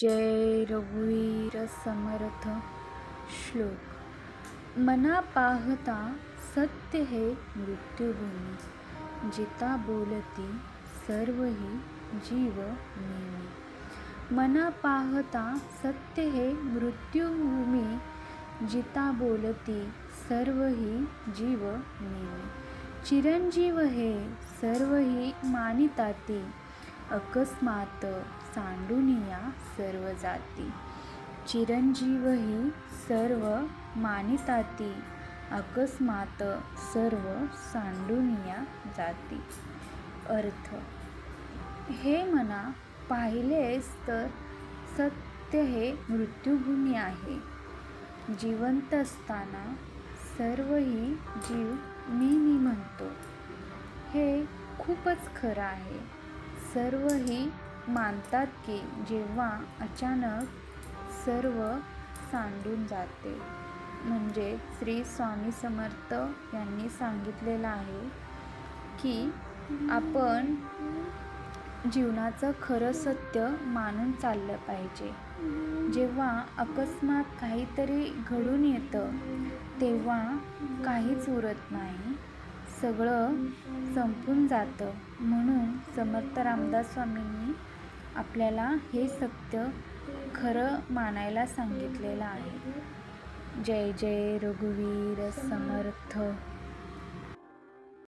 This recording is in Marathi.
जय रघुवीर समर्थ श्लोक। मना पाहता सत्य हे मृत्युभूमी जिता बोलती सर्व ही जीव नेमी। मना पाहता सत्य हे मृत्युभूमी जिता बोलती सर्व ही जीव नेमी। चिरंजीव हे सर्व ही मानिताती अकस्मात सांडुनिया सर्व जाती. चिरंजीव ही सर्व मानिताती. अकस्मात सर्व सांडुनिया जाती. अर्थ हे मना पाहिलेस तर सत्य हे मृत्यूभूमी आहे. जिवंत असताना सर्व ही जीव मी मी म्हणतो. हे खूपच खरं आहे. सर्वही मानतात की जेव्हा अचानक सर्व सांडून जाते. म्हणजे श्री स्वामी समर्थ यांनी सांगितलेलं आहे की आपण जीवनाचं खरं सत्य मानून चाललं पाहिजे. जेव्हा अकस्मात काहीतरी घडून येतं तेव्हा काहीच उरत नाही. सगळं संपून जातं. म्हणून समर्थ रामदास स्वामींनी आपल्याला हे सत्य खरं मानायला सांगितलेलं आहे. जय जय रघुवीर समर्थ.